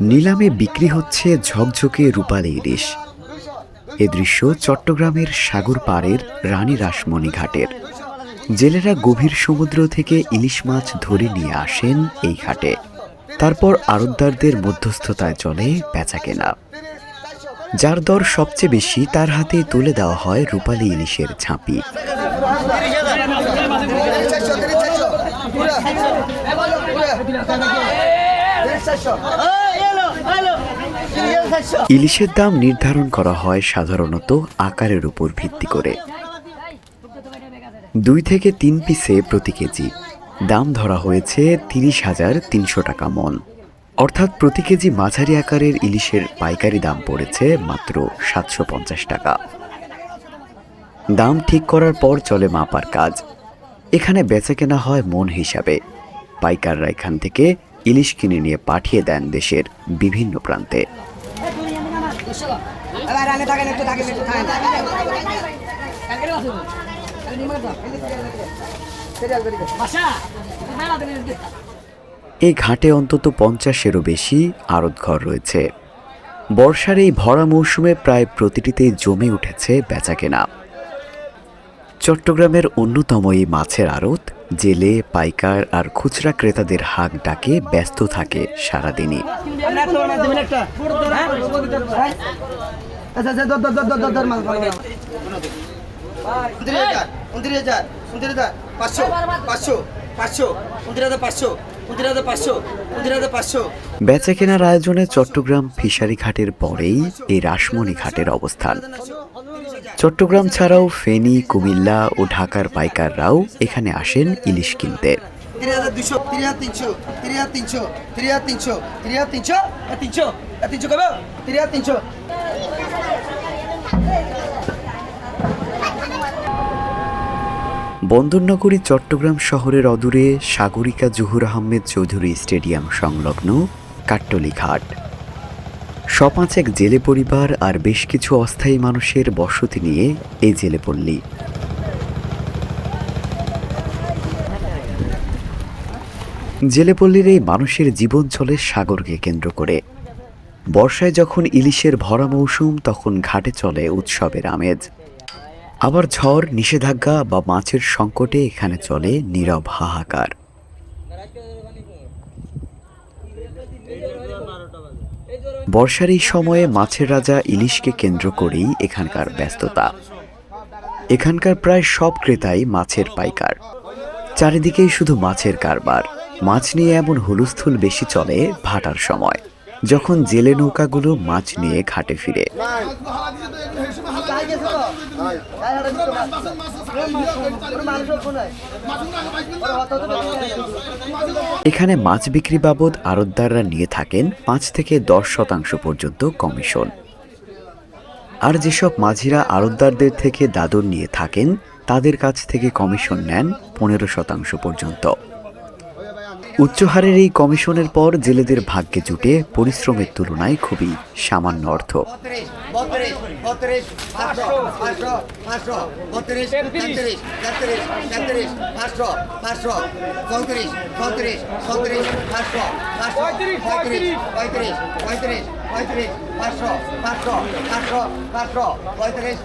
নিলামে বিক্রি হচ্ছে ঝকঝকে রূপালী ইলিশ। এ দৃশ্য চট্টগ্রামের সাগর পাড়ের রানী রাসমণি ঘাটের। জেলেরা গভীর সমুদ্র থেকে ইলিশ মাছ ধরে নিয়ে আসেন এই ঘাটে। তারপর আড়তদারদের মধ্যস্থতায় চলে বেচা কেনা যার দর সবচেয়ে বেশি তার হাতে তুলে দেওয়া হয় রূপালী ইলিশের ঝাঁপি ইলিশের দাম নির্ধারণ করা হয় সাধারণত আকারের উপর ভিত্তি করে। দুই থেকে তিন পিসে প্রতি কেজি। দাম ধরা হয়েছে তিরিশ হাজার তিনশো টাকা মন। অর্থাৎ প্রতি কেজি মাঝারি আকারের ইলিশের পাইকারি দাম পড়েছে মাত্র সাতশো পঞ্চাশ টাকা দাম ঠিক করার পর চলে মাপার কাজ এখানে বেচা কেনা হয় মন হিসাবে পাইকাররা এখান থেকে ইলিশ কিনে নিয়ে পাঠিয়ে দেন দেশের বিভিন্ন প্রান্তে এই ঘাটে অন্তত পঞ্চাশেরও বেশি আড়তঘর রয়েছে। বর্ষার এই ভরা মৌসুমে প্রায় প্রতিটিতেই জমে উঠেছে বেচাকেনা। চট্টগ্রামের অন্যতম এই মাছের আড়ত, জেলে, পাইকার আর খুচরা ক্রেতাদের হাক ডাকে ব্যস্ত থাকে সারাদিনই। পাঁচশো পাঁচশো পাঁচশো পাঁচশো। পাঁচশো বেচাকেনার আয়োজনে চট্টগ্রাম ফিশারি ঘাটের পরেই এই রাসমণি ঘাটের অবস্থান। চট্টগ্রাম ছাড়াও ফেনী কুমিল্লা ও ঢাকার পাইকাররাও এখানে আসেন ইলিশ কিনতে। বন্দরনগরী চট্টগ্রাম শহরের অদূরে সাগরিকা জহুর আহমেদ চৌধুরী স্টেডিয়াম সংলগ্ন কাট্টলি ঘাট। সপাঁচেক জেলে পরিবার আর বেশ কিছু অস্থায়ী মানুষের বসতি নিয়ে এই জেলে পল্লী। জেলেপল্লীর এই মানুষের জীবন চলে সাগরকে কেন্দ্র করে। বর্ষায় যখন ইলিশের ভরা মৌসুম, তখন ঘাটে চলে উৎসবের আমেজ। আবার ঝড়, নিষেধাজ্ঞা বা মাছের সংকটে এখানে চলে নীরব হাহাকার। বর্ষার এই সময়ে মাছের রাজা ইলিশকে কেন্দ্র করেই এখানকার ব্যস্ততা। এখানকার প্রায় সব ক্রেতাই মাছের পাইকার। চারিদিকেই শুধু মাছের কারবার। মাছ নিয়ে এমন হুলস্থুল বেশি চলে ভাটার সময়, যখন জেলে নৌকাগুলো মাছ নিয়ে ঘাটে ফিরে। এখানে মাছ বিক্রি বাবদ আড়তদাররা নিয়ে থাকেন পাঁচ থেকে দশ শতাংশ পর্যন্ত কমিশন। আর যেসব মাঝিরা আড়তদারদের থেকে দাদর নিয়ে থাকেন তাদের কাছ থেকে কমিশন নেন পনেরো শতাংশ পর্যন্ত। উচ্চহারের এই কমিশনের পর জেলেদের ভাগ্যে জুটে পরিশ্রমের তুলনায় খুবই সামান্য অর্থ। বত্রিশ বত্রিশ পাঁচশো পাঁচশো পাঁচশো বত্রিশ তেত্রিশ তেত্রিশ। তেত্রিশ পাঁচশো পাঁচশো চৌত্রিশ চৌত্রিশ চৌত্রিশ পাঁচশো পাঁচশো পঁয়ত্রিশ। পঁয়ত্রিশ পঁয়ত্রিশ পঁয়ত্রিশ পাঁচশো পাঁচশো পাঁচশো পাঁচশো পঁয়ত্রিশ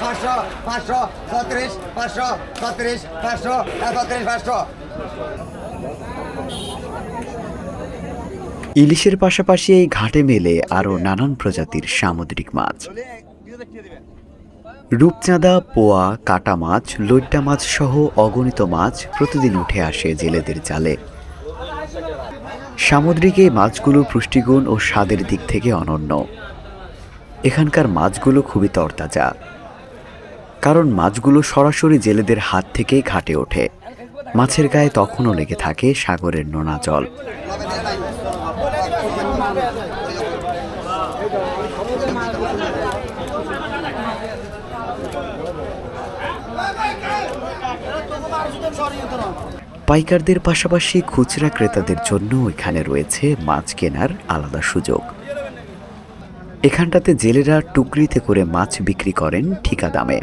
পাঁচশো পাঁচশো ছত্রিশ পাঁচশো ছত্রিশ পাঁচশো একত্রিশ পাঁচশো। ইলিশের পাশাপাশি এই ঘাটে মেলে আরও নানান প্রজাতির সামুদ্রিক মাছ। রূপচাঁদা, পোয়া, কাটা মাছ, লইট্টা মাছ সহ অগণিত মাছ প্রতিদিন উঠে আসে জেলেদের জালে সামুদ্রিক এই মাছগুলো পুষ্টিগুণ ও স্বাদের দিক থেকে অনন্য। এখানকার মাছগুলো খুবই তরতাজা। কারণ মাছগুলো সরাসরি জেলেদের হাত থেকেই ঘাটে ওঠে। মাছের গায়ে তখনও লেগে থাকে সাগরের নোনা জল। পাইকারদের পাশাপাশি খুচরা ক্রেতাদের জন্য এখানে রয়েছে মাছ কেনার আলাদা সুযোগ। এখানটাতে জেলেরা টুকরিতে করে মাছ বিক্রি করেন ঠিকা দামে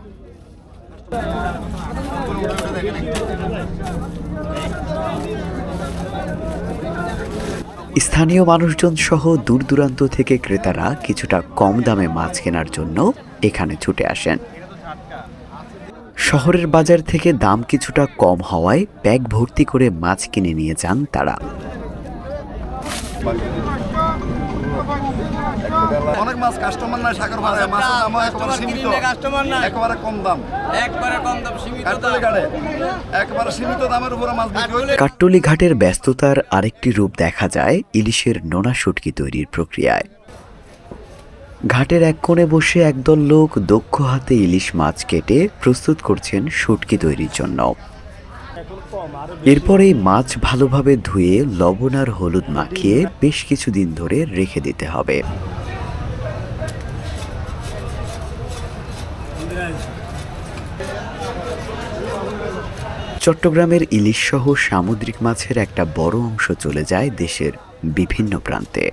স্থানীয় মানুষজন সহ দূর দূরান্ত থেকে ক্রেতারা কিছুটা কম দামে মাছ কেনার জন্য এখানে ছুটে আসেন। শহরের বাজার থেকে দাম কিছুটা কম হওয়ায় ব্যাগ ভর্তি করে মাছ কিনে নিয়ে যান তারা। অনেক মাছ কাস্টমার নাই সাগর ভাড়া মাছের দাম একেবারে সীমিত। একেবারে কম দাম। একবারে কম দাম সীমিত ঘাটে। একেবারে সীমিত দামের উপরে মাছ বিক্রি হচ্ছে। কাট্টলি ঘাটের ব্যস্ততার আরেকটি রূপ দেখা যায় ইলিশের নোনা শুটকি তৈরির প্রক্রিয়ায়। ঘাটের এক কোণে বসে একদল লোক দক্ষ হাতে ইলিশ মাছ কেটে প্রস্তুত করছেন শুটকি তৈরির জন্য। এরপর এই মাছ ভালোভাবে ধুয়ে লবণ আর হলুদ মাখিয়ে বেশ কিছুদিন ধরে রেখে দিতে হবে। চট্টগ্রামের ইলিশ সহ সামুদ্রিক মাছের একটা বড় অংশ চলে যায় দেশের বিভিন্ন প্রান্তে।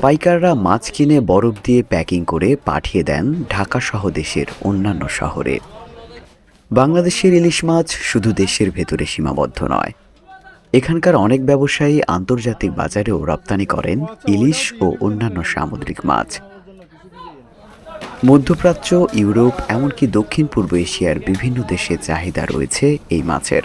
পাইকাররা মাছ কিনে বরফ দিয়ে প্যাকিং করে পাঠিয়ে দেন ঢাকা সহ দেশের অন্যান্য শহরে। বাংলাদেশের ইলিশ মাছ শুধু দেশের ভেতরে সীমাবদ্ধ নয় এখানকার অনেক ব্যবসায়ী আন্তর্জাতিক বাজারেও রপ্তানি করেন ইলিশ ও অন্যান্য সামুদ্রিক মাছ। মধ্যপ্রাচ্য, ইউরোপ, এমনকি দক্ষিণ পূর্ব এশিয়ার বিভিন্ন দেশে চাহিদা রয়েছে এই মাছের।